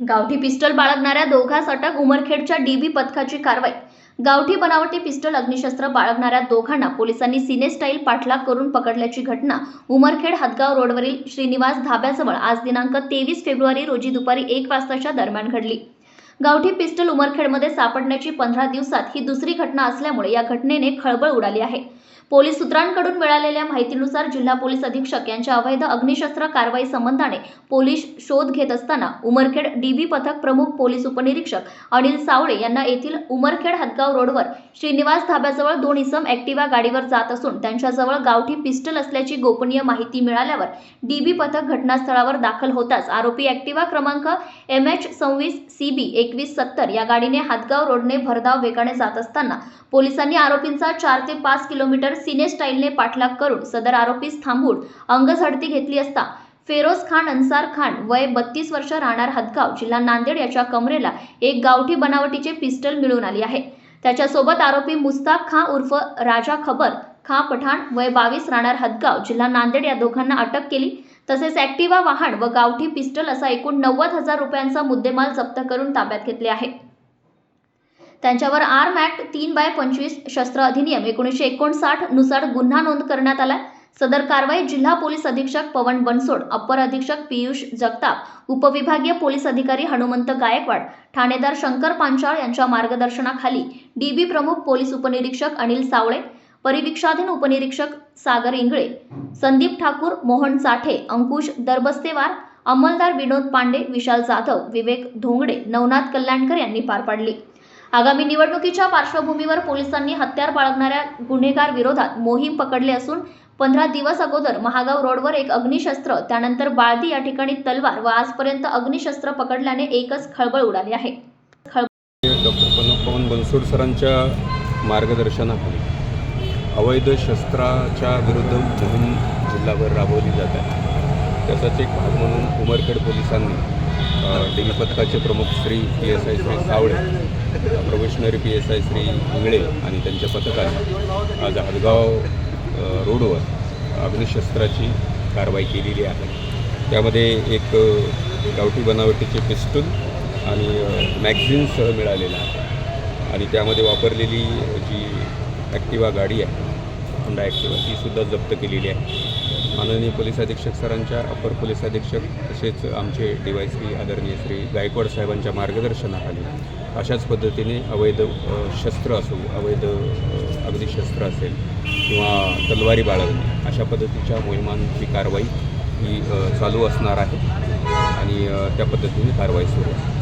गावठी पिस्टल बाळगणाऱ्या दोघांस अटक उमरखेडच्या डीबी पथकाची कारवाई. गावठी बनावटी पिस्टल अग्निशस्त्र बाळगणाऱ्या दोघांना पोलिसांनी सिने स्टाईल पाठलाग करून पकडल्याची घटना उमरखेड हदगाव रोडवरील श्रीनिवास धाब्याजवळ आज दिनांक तेवीस फेब्रुवारी रोजी दुपारी एक वाजताच्या दरम्यान घडली. गावठी पिस्टल उमरखेडमध्ये सापडण्याची पंधरा दिवसात ही दुसरी घटना असल्यामुळे या घटनेने खळबळ उडाली आहे. पोलीस सूत्रांकडून मिळालेल्या माहितीनुसार जिल्हा पोलीस अधीक्षक यांच्या अवैध अग्निशस्त्र कारवाई संबंधाने पोलीस शोध घेत असताना उमरखेड डीबी पथक प्रमुख पोलीस उपनिरीक्षक अनिल सावळे यांना येथील उमरखेड हदगाव रोडवर श्रीनिवास धाब्याजवळ दोन इसम ॲक्टिवा गाडीवर जात असून त्यांच्याजवळ गावठी पिस्टल असल्याची गोपनीय माहिती मिळाल्यावर डीबी पथक घटनास्थळावर दाखल होताच आरोपी ॲक्टिवा क्रमांक एम एच सव्वीस सी बी एकवीस सत्तर या गाडीने हातगाव रोडने भरधाव वेगाने जात असताना पोलिसांनी आरोपींचा चार ते पाच किलोमीटर सिने स्टाईलने पाठलाग करून सदर आरोपीस थांबून अंगझडती घेतली असता फेरोज खान अन्सार खान वय बत्तीस वर्ष राहणार हदगाव जिल्हा नांदेड याच्या कमरेला एक गावठी बनावटीचे पिस्टल मिळून आली आहे. त्याच्यासोबत आरोपी मुस्ताक खां उर्फ राजा खबर खां पठाण वय बावीस राहणार हदगाव जिल्हा नांदेड या दोघांना अटक केली. तसेच ॲक्टिवा वाहन व गावठी पिस्टल असा एकूण नव्वद हजार रुपयांचा मुद्देमाल जप्त करून ताब्यात घेतले आहे. त्यांच्यावर आर्म ॲक्ट तीन बाय पंचवीस शस्त्र अधिनियम एकोणीसशे एकोणसाठनुसार गुन्हा नोंद करण्यात आला सदर कारवाई जिल्हा पोलीस अधीक्षक पवन बनसोड अप्पर अधीक्षक पियुष जगताप उपविभागीय पोलीस अधिकारी हनुमंत गायकवाड ठाणेदार शंकर पांचाळ यांच्या मार्गदर्शनाखाली डीबी प्रमुख पोलीस उपनिरीक्षक अनिल सावळे परिवीक्षाधीन उपनिरीक्षक सागर इंगळे संदीप ठाकूर मोहन साठे अंकुश दरबस्तेवार अंमलदार विनोद पांडे विशाल जाधव विवेक धोंगडे नवनाथ कल्याणकर यांनी पार पाडली. आगामी निवडणुकीच्या पार्श्वभूमीवर पोलिसांनी हत्यार बाळगणाऱ्या गुन्हेगार विरोधात मोहीम पकडले असून पंधरा दिवस अगोदर महागाव रोडवर एक अग्निशस्त्र त्यानंतर बाळदी या ठिकाणी तलवार व आजपर्यंत अग्निशस्त्र पकडल्याने एकच खळबळ उडाली आहे. डॉक्टर पवन बनसोड सरांच्या मार्गदर्शनाखाली. अवैध शस्त्राच्या विरुद्ध मोहीम जिल्हाभर राबवली जात आहे. त्याचाच एक भाग म्हणून उमरखेड पोलिसांनी डेली पथकाचे प्रमुख Shri P S I Shri Sawale probationary P S I Shri Ingale आणि त्यांच्या पथकाने आज हदगाव रोडवर अग्निशस्त्राची कारवाई केलेली आहे. त्यामध्ये एक गावठी बनावटीचे पिस्टल आणि मॅगझिनसह मिळालेलं आहे. आणि त्यामध्ये वापरलेली जी ॲक्टिवा गाडी आहे होंडा ॲक्टिवा तीसुद्धा जप्त केलेली आहे. माननीय पोलीस अधीक्षक सरांच्या अपर पोलीस अधीक्षक तसेच आमचे डी वाय श्री आदरणीय श्री गायकवाड साहेबांच्या मार्गदर्शनाखाली अशाच पद्धतीने अवैध शस्त्र असो अवैध अगदी शस्त्र असेल किंवा तलवारी बाळगणे अशा पद्धतीच्या मोहिमांची कारवाई ही चालू असणार आहे आणि त्या पद्धतीने कारवाई सुरू आहे.